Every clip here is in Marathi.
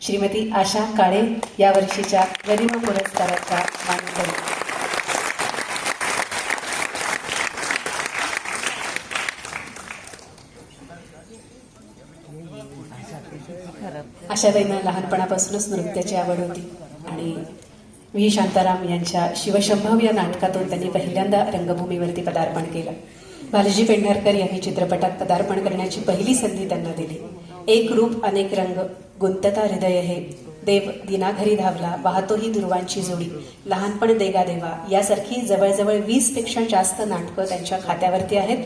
श्रीमती आशा काळे या वर्षीच्या गरिमा पुरस्काराचा मानकरी. आशाताईंना लहानपणापासूनच नृत्याची आवड होती आणि व्ही. शांताराम यांच्या शिवशंभव या नाटकातून त्यांनी पहिल्यांदा रंगभूमीवरती पदार्पण केलं. बालाजी पेंढारकर यांनी चित्रपटात पदार्पण करण्याची पहिली संधी त्यांना दिली. एक रूप अनेक रंग गुंतता हृदय हे. देव दिनाघरी धावला वाहतोही दुर्वांची जोडी. लहानपण देगा देवा यासारखी जवळजवळ वीसपेक्षा जास्त नाटकं त्यांच्या खात्यावरती आहेत.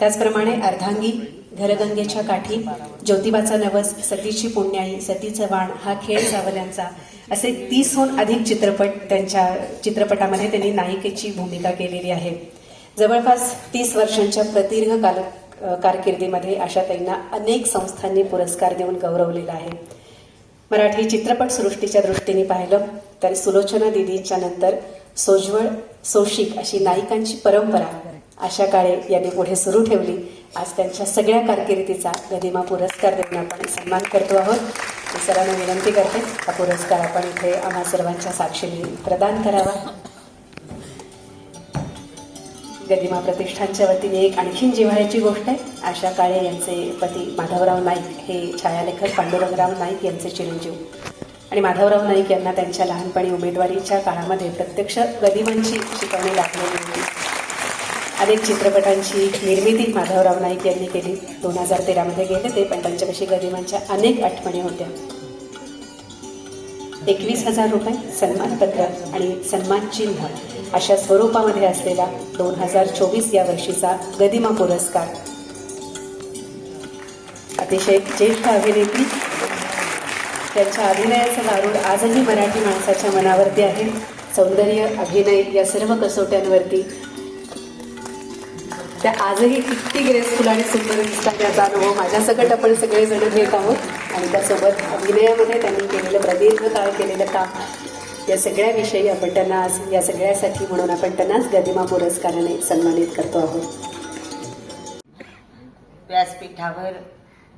त्याचप्रमाणे अर्धांगी घरगंगेच्या काठी ज्योतिबाचा नवस सतीची पुण्याई सतीचं वाण हा खेळ सावल्यांचा. असे तीसहून अधिक चित्रपट त्यांच्या चित्रपटामध्ये त्यांनी नायिकेची भूमिका केलेली आहे. जवळपास तीस वर्षांच्या प्रदीर्घ काल कारकिर्दीमध्ये आशाताईंना अनेक संस्थांनी पुरस्कार देऊन गौरवलेला आहे. मराठी चित्रपट सृष्टीच्या दृष्टीने पाहिलं तर सुलोचना दिदींच्या नंतर सोज्वळ सोशिक अशी नायिकांची परंपरा आशा काळे यांनी पुढे सुरू ठेवली. आज त्यांच्या सगळ्या कारकिर्दीचा गदिमा पुरस्कार देऊन आपण सन्मान करतो आहोत. सरांना विनंती करते हा पुरस्कार आपण इथे आम्हा सर्वांच्या साक्षीने प्रदान करावा. गदिमा प्रतिष्ठानच्या वतीने एक आणखीन जिव्हाळ्याची गोष्ट आहे. आशा काळे यांचे पती माधवराव नाईक हे छायालेखक पांडुरंगराव नाईक यांचे चिरंजीव. आणि माधवराव नाईक यांना त्यांच्या लहानपणी उमेदवारीच्या काळामध्ये प्रत्यक्ष गदिमांची शिकवणी लागलेली होती. अनेक चित्रपटांची निर्मिती माधवराव नाईक यांनी केली. दोन हजार तेरामध्ये गेले ते पण त्यांच्यापाशी गदिमांच्या अनेक आठवणी होत्या. एकवीस हजार रुपये सन्मानपत्र आणि सन्मान चिन्ह अशा स्वरूपामध्ये असलेला दोन हजार चोवीस या वर्षीचा गदिमा पुरस्कार. अतिशय ज्येष्ठ अभिनेत्री त्यांच्या अभिनयाचं गारूड आजही मराठी माणसाच्या मनावरती आहे. सौंदर्य अभिनय या सर्व कसोट्यांवरती. त्या आजही किती ग्रेसफुल आणि सुंदर दिसतात याचा अनुभव माझ्यासकट आपण सगळेजण घेत आहोत. आणि त्यासोबत अभिनयामध्ये त्यांनी केलेलं प्रदीर्घ काळ केलेलं काम या सगळ्याविषयी आपण त्यांना आज या सगळ्यासाठी म्हणून आपण त्यांनाच गदिमा पुरस्काराने सन्मानित करतो आहोत. व्यासपीठावर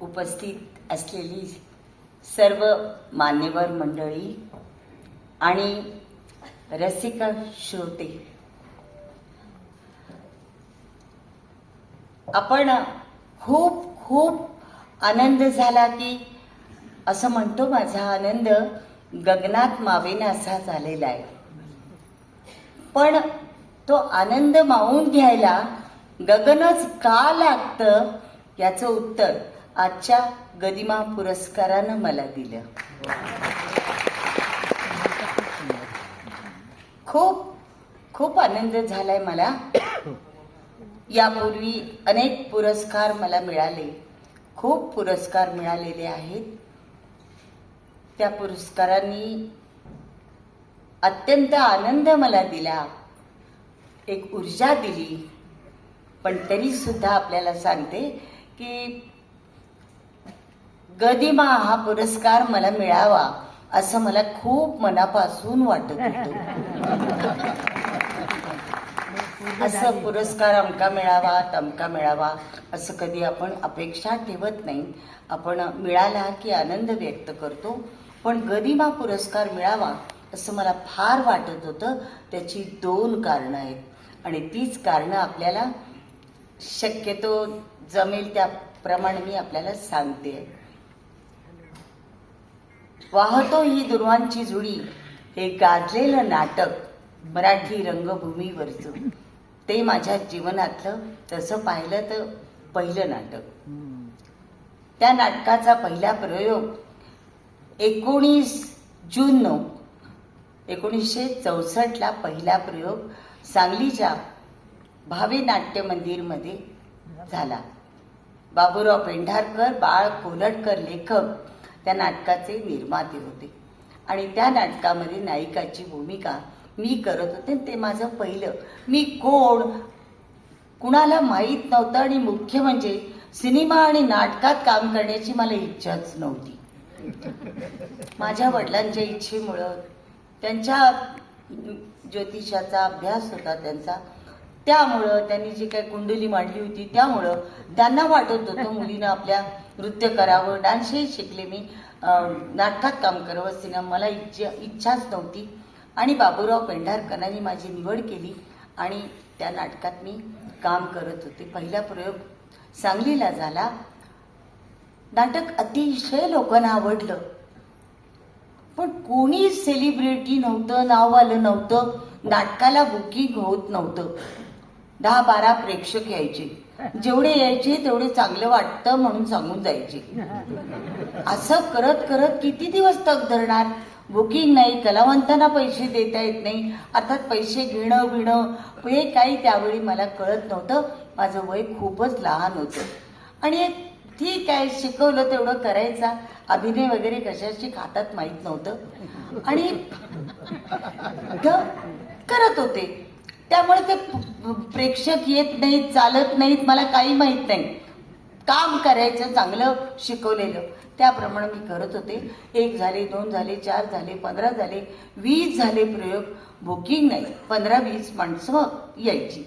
उपस्थित असलेली सर्व मान्यवर मंडळी आणि रसिक श्रोते आपण खूप खूप आनंद झाला की असं म्हणतो माझा आनंद गगनात मावेना असा झालेला आहे. पण तो आनंद मावून घ्यायला गगनच का लागतं याचं उत्तर आजच्या गदिमा पुरस्कारानं मला दिलं. खूप खूप आनंद झालाय मला. यापूर्वी अनेक पुरस्कार मला मिळाले. खूप पुरस्कार मिळालेले आहेत. त्या पुरस्कारांनी अत्यंत आनंद मला दिला. एक ऊर्जा दिली. पण तरी सुद्धा आपल्याला सांगते की गदिमा हा पुरस्कार मला मिळावा असं मला खूप मनापासून वाटत होतं. असं पुरस्कार अमका मिळावा तमका मिळावा असं कधी आपण अपेक्षा ठेवत नाही. आपण मिळाला की आनंद व्यक्त करतो. पण गरिमा पुरस्कार मिळावा असं मला फार वाटत होतं. त्याची दोन कारणं आहेत. आणि तीच कारणं आपल्याला शक्यतो जमेल त्याप्रमाणे मी आपल्याला सांगते. वाहतो ही दुर्वांची जुळी हे गाजलेलं नाटक मराठी रंगभूमीवरचं. ते माझ्या जीवनातलं तसं पाहिलं तर पहिलं नाटक. त्या नाटकाचा पहिला प्रयोग एकोणीस जून नऊ. एकोणीसशे चौसष्टला पहिला प्रयोग सांगलीच्या भावे नाट्य मंदिरमध्ये झाला. बाबूराव पेंढारकर बाळ कोलटकर लेखक त्या नाटकाचे निर्माते होते. आणि त्या नाटकामध्ये नायिकाची भूमिका मी करत होते. ते माझं पहिलं. मी कोण? कुणाला माहीत नव्हतं आणि मुख्य म्हणजे सिनेमा आणि नाटकात काम करण्याची मला इच्छाच नव्हती. माझ्या वडिलांच्या इच्छेमुळं त्यांच्या ज्योतिषाचा अभ्यास होता त्यांचा. त्यामुळं त्यांनी जी काही कुंडली मांडली होती त्यामुळं त्यांना वाटत होतं मुलीनं आपल्या नृत्य करावं डान्सही शिकले मी. नाटकात काम करावं सिनेमा मला इच्छा इच्छाच नव्हती. आणि बाबूराव पेंढारकरांनी माझी निवड केली आणि त्या नाटकात मी काम करत होते. पहिला प्रयोग सांगलीला झाला. नाटक अतिशय लोकांना आवडलं. पण कोणी सेलिब्रिटी नव्हतं नाव आलं नव्हतं नाटकाला बुकिंग होत नव्हतं. दहा बारा प्रेक्षक यायचे. जेवढे यायचे तेवढे चांगलं वाटतं म्हणून सांगून जायचे. असं करत करत किती दिवस तग धरणार? बुकिंग नाही कलावंतांना पैसे देता येत नाही. अर्थात पैसे घेणं बिणं हे काही त्यावेळी मला कळत नव्हतं. माझं वय खूपच लहान होतं. आणि एक ठीक आहे शिकवलं तेवढं करायचा. अभिनय वगैरे कशाची खातात माहीत नव्हतं. आणि ग- करत होते. त्यामुळे ते प्रेक्षक येत नाहीत चालत नाहीत मला काही माहीत नाही. काम करायचं चांगलं शिकवलेलं. त्याप्रमाणे मी करत होते. एक झाले दोन झाले चार झाले पंधरा झाले वीस झाले प्रयोग. बुकिंग नाही पंधरा वीस माणसं यायची.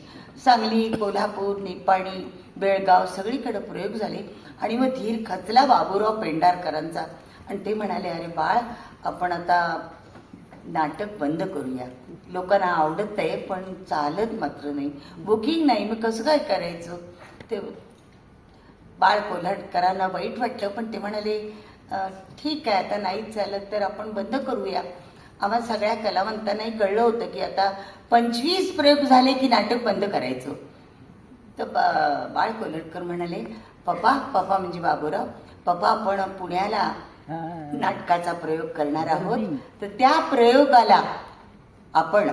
सांगली कोल्हापूर निपाणी बेळगाव सगळीकडे प्रयोग झाले. आणि मग धीर खचला बाबूराव पेंढारकरांचा. आणि ते म्हणाले अरे बाळ आपण आता नाटक बंद करूया. लोकांना आवडत आहे पण चालत मात्र नाही. बुकिंग नाही मग कसं काय करायचं? ते बाळ कोल्हाटकरांना वाईट वाटलं पण ते म्हणाले ठीक आहे आता नाहीच चालत तर आपण बंद करूया. आम्हा सगळ्या कलावंतांनाही कळलं होतं की आता पंचवीस प्रयोग झाले की नाटक बंद करायचं. तर बा- बाळ कोल्हटकर म्हणाले पप्पा पप्पा म्हणजे बाबूराव. पप्पा आपण पुण्याला नाटकाचा प्रयोग करणार आहोत. तर त्या प्रयोगाला आपण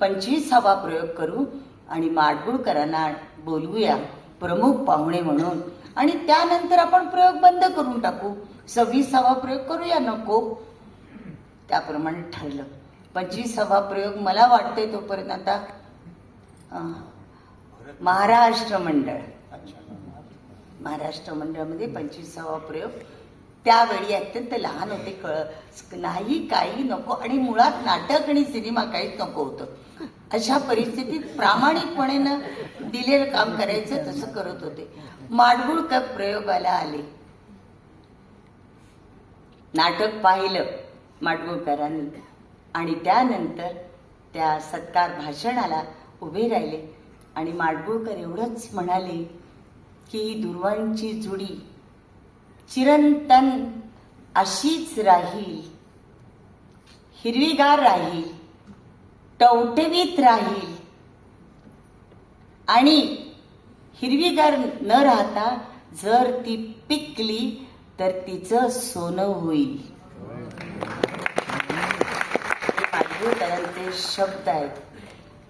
पंचवीसावा प्रयोग करू आणि माडगुळकरांना बोलवूया प्रमुख पाहुणे म्हणून. आणि त्यानंतर आपण प्रयोग बंद करून टाकू. सव्वीसावा प्रयोग करूया नको. त्याप्रमाणे ठरलं. पंचवीसावा प्रयोग मला वाटतंय तोपर्यंत आता महाराष्ट्र मंडळ. महाराष्ट्र मंडळामध्ये पंचवीसावा प्रयोग. त्यावेळी अत्यंत लहान होते कळ नाही काही नको आणि मुळात नाटक आणि सिनेमा काहीच नको होतं. अशा परिस्थितीत प्रामाणिकपणेनं दिलेलं काम करायचं तसं करत होते. माडगुळकर प्रयोगाला आले. नाटक पाहिलं माडगुळकरांनी आणि त्यानंतर त्या सत्कार भाषणाला उभे राहिले आणि माडगुळकर एवढंच म्हणाले ही दुर्वांची जुडी. चिरंतन अशीच राहील हिरवीगार राहील टवटवीत राहील आणि हिरवीगार न राहता जर ती पिकली तर तिचं सोनं होईल. शब्द आहेत.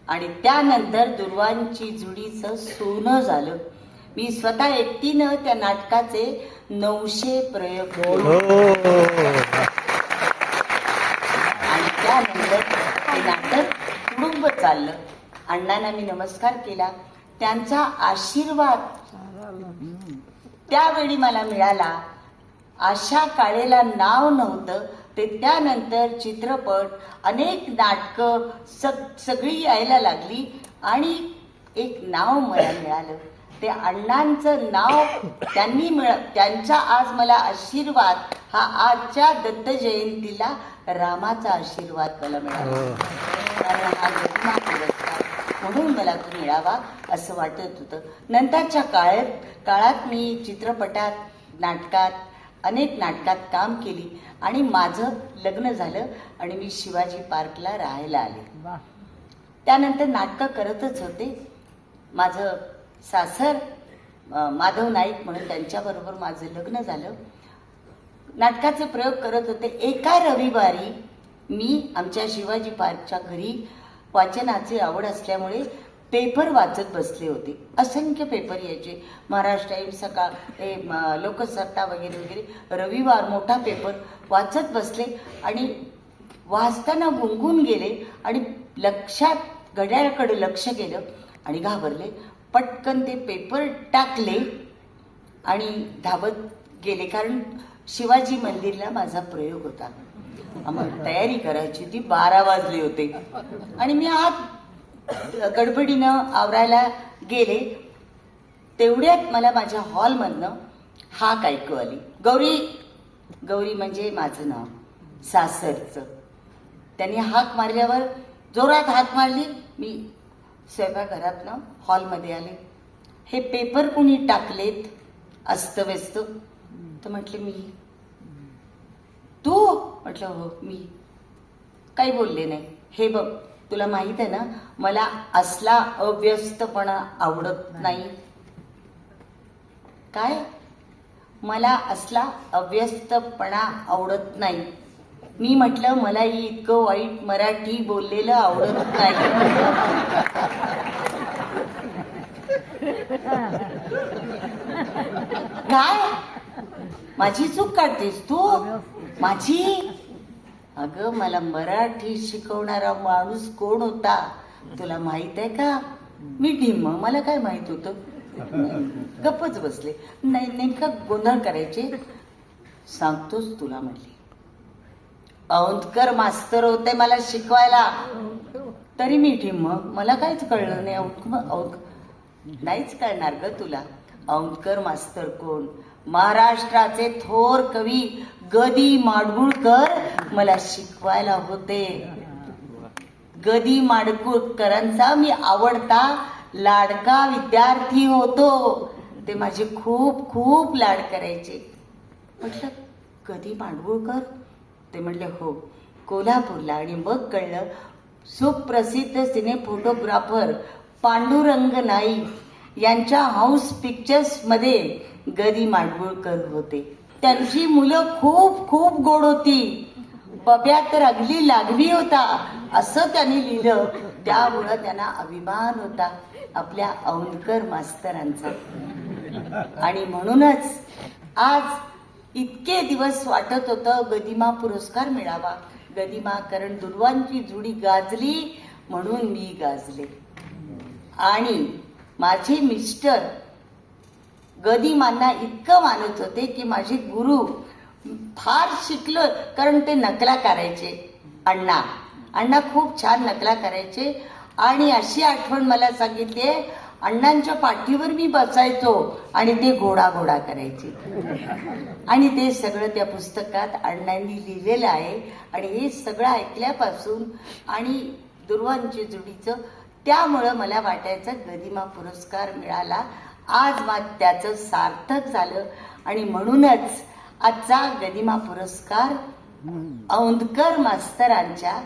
आणि त्यानंतर दुर्वांची जुडीचं सोनं झालं. मी स्वतः एकटीनं त्या नाटकाचे नऊशे प्रयोग केले. आणि त्यानंतर ते नाटक कुटुंब चाललं. अण्णांना मी नमस्कार केला. त्यांचा आशीर्वाद त्यावेळी मला मिळाला. आशा काळेला नाव नव्हतं ते त्यानंतर चित्रपट अनेक नाटकं सग सगळी यायला लागली आणि एक नाव मला मिळालं. ते अण्णांचं नाव त्यांनी मिळ त्यांचा आज मला आशीर्वाद. हा आजच्या दत्त जयंतीला रामाचा आशीर्वाद मला मिळाला. कारण हा पुरस्कार म्हणून मला तो मिळावा असं वाटत होतं. नंतरच्या काळात काळात मी चित्रपटात नाटकात अनेक नाटकात काम केली आणि माझं लग्न झालं आणि मी शिवाजी पार्कला राहायला आले. त्यानंतर नाटकं करतच होते. माझं सासर माधव नाईक म्हणून त्यांच्याबरोबर माझं लग्न झालं. नाटकाचे प्रयोग करत होते. एका रविवारी मी आमच्या शिवाजी पार्कच्या घरी वाचनाची आवड असल्यामुळे पेपर वाचत बसले होते. असंख्य पेपर यायचे. महाराष्ट्र टाईम सकाळ हे लोकसत्ता वगैरे वगैरे. रविवार मोठा पेपर वाचत बसले आणि वाचताना गुंगून गेले आणि लक्षात घड्याळाकडे लक्ष गेलं आणि घाबरले. पटकन ते पेपर टाकले आणि धावत गेले. कारण शिवाजी मंदिरला माझा प्रयोग होता. आम्हाला तयारी करायची होती. बारा वाजले होते. आणि मी आत गडबडीनं आवरायला गेले. तेवढ्यात मला माझ्या हॉलमधनं हाक ऐकू आली. गौरी गौरी म्हणजे माझं नाव. सासरचं. त्यांनी हाक मारल्यावर जोरात हाक मारली. मी स्वयंपाकघरातनं हॉलमध्ये आले. हे पेपर कुणी टाकलेत? अस्तव्यस्त. तर म्हटले मी. तू? म्हटलं हो मी. काही बोलले नाही. हे बघ तुला माहीत आहे ना मला असला अव्यस्तपणा आवडत नाही. काय? मला असला अव्यस्तपणा आवडत नाही. मी म्हटलं मला ही इतकं वाईट मराठी बोललेलं आवडत नाही. काय? माझी चूक काढतेस तू? माझी? अगं मला मराठी शिकवणारा माणूस कोण होता? तुला माहीत आहे का? मी ढिम्म. मला काय माहीत होतं? गप्पच बसले. नाही नेमका गोंधळ करायचे? सांगतोच तुला म्हटले. औंधकर मास्तर होते मला शिकवायला. तरी मी मग मला काहीच कळलं नाही. औंध नाहीच कळणार ग तुला. औंधकर मास्तर कोण? महाराष्ट्राचे थोर कवी गदी माडगुळकर मला शिकवायला होते. गदी माडगुळकरांचा मी आवडता लाडका विद्यार्थी होतो. ते माझे खूप खूप लाड करायचे. म्हटलं कधी माडगुळकर? ते म्हणले हो. कोल्हापूरला आणि मग कळलं सुप्रसिद्ध सिने फोटोग्राफर पांडुरंग नाईक यांच्या हाऊस पिक्चर्समध्ये गदी माडगुळकर होते. त्यांची मुलं खूप खूप गोड होती. बब्या तर अगदी लागवी होता असं त्यांनी लिहिलं. त्यामुळं त्यांना अभिमान होता आपल्या औंधकर मास्तरांचा. आणि म्हणूनच आज इतके दिवस वाटत होतं गदिमा पुरस्कार मिळावा. गदिमा कारण दुर्वांची जुडी गाजली म्हणून मी गाजले. आणि माझे मिस्टर गदिमांना इतकं मानत होते की माझे गुरु फार शिकलं कारण ते नकला करायचे. अण्णा अण्णा खूप छान नकला करायचे. आणि अशी आठवण मला सांगितली आहे अण्णांच्या पाठीवर मी बसायचो आणि ते घोडा घोडा करायचे. आणि ते सगळं त्या पुस्तकात अण्णांनी लिहिलेलं आहे. आणि हे सगळं ऐकल्यापासून आणि दुर्वांची जुडीचं त्यामुळं मला वाटायचं गदिमा पुरस्कार मिळाला. आज मात त्याचं सार्थक झालं. आणि म्हणूनच आजचा गदिमा पुरस्कार औंधकर मास्तरांच्या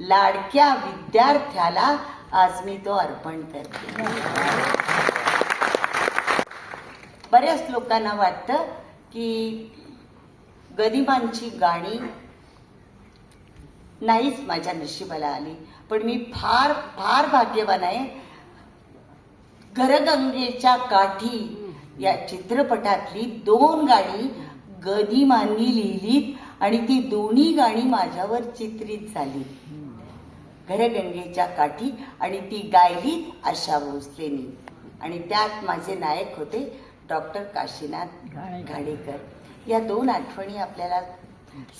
लाडक्या विद्यार्थ्याला आज मी तो अर्पण करते. बऱ्याच लोकांना वाटतं की गदिमांची गाणी नाहीच माझ्या नशिबाला आली. पण मी फार फार भाग्यवान आहे. घरगंगेच्या काठी या चित्रपटातली दोन गाणी गदिमांनी लिहिलीत आणि ती दोन्ही गाणी माझ्यावर चित्रित झाली. घरगंगेच्या काठी आणि ती गायली आशा भोसलेनी आणि त्यात माझे नायक होते डॉक्टर काशीनाथ घाडेकर या दोन आठवणी आपल्याला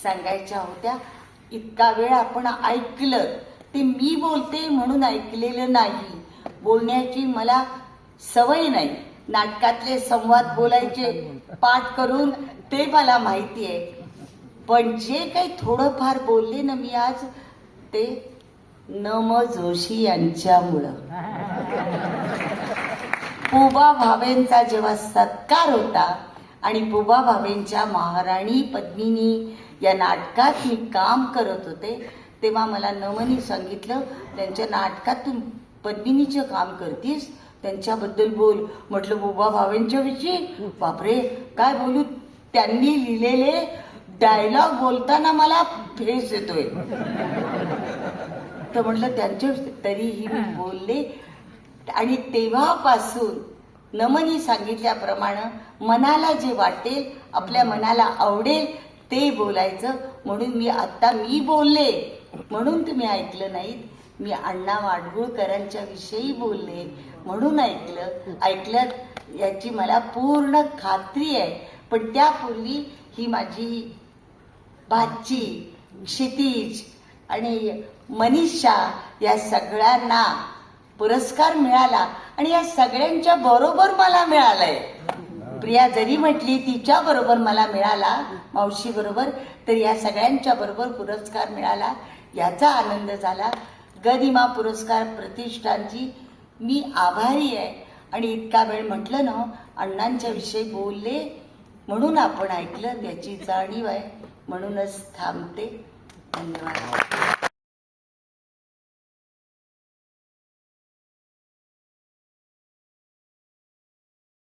सांगायच्या होत्या. इतका वेळ आपण ऐकलं ते मी बोलते म्हणून ऐकलेलं नाही. बोलण्याची मला सवय नाही. नाटकातले संवाद बोलायचे पाठ करून ते मला माहिती आहे. पण जे काही थोडंफार बोलले ना मी आज ते न म जोशी यांच्यामुळं. पुबा भावेंचा जेव्हा सत्कार होता आणि पुबा भावेंच्या महाराणी पद्मिनी या नाटकात मी काम करत होते तेव्हा मला नमनी सांगितलं त्यांच्या नाटकात तू पद्मिनीचं काम करतीस? त्यांच्याबद्दल बोल. म्हटलं बुबा भावेंच्या विषयी? बापरे काय बोलू? त्यांनी लिहिलेले डायलॉग बोलताना मला फेस येतोय. तर म्हटलं त्यांच्या तरीही मी बोलले. आणि तेव्हापासून नमनी सांगितल्याप्रमाणे मनाला जे वाटेल आपल्या मनाला आवडेल ते बोलायचं. म्हणून मी आता मी बोलले. म्हणून तुम्ही ऐकलं नाहीत. मी अण्णा वाडगुळकरांच्या विषयी बोलले. म्हणून ऐकलं. ऐकलं याची मला पूर्ण खात्री आहे. पण त्यापूर्वी ही माझी भाची क्षितिज आणि मनीषा या सगळ्यांना पुरस्कार मिळाला आणि या सगळ्यांच्या बरोबर मला मिळालंय. प्रिया जरी म्हटली तिच्या बरोबर मला मिळाला मावशीबरोबर तर या सगळ्यांच्या बरोबर पुरस्कार मिळाला. याचा आनंद झाला. गदिमा पुरस्कार प्रतिष्ठानची मी आभारी आहे. आणि इतका वेळ म्हटलं ना अण्णांच्या विषयी बोलले म्हणून आपण ऐकलं त्याची जाणीव आहे. म्हणूनच थांबते. धन्यवाद.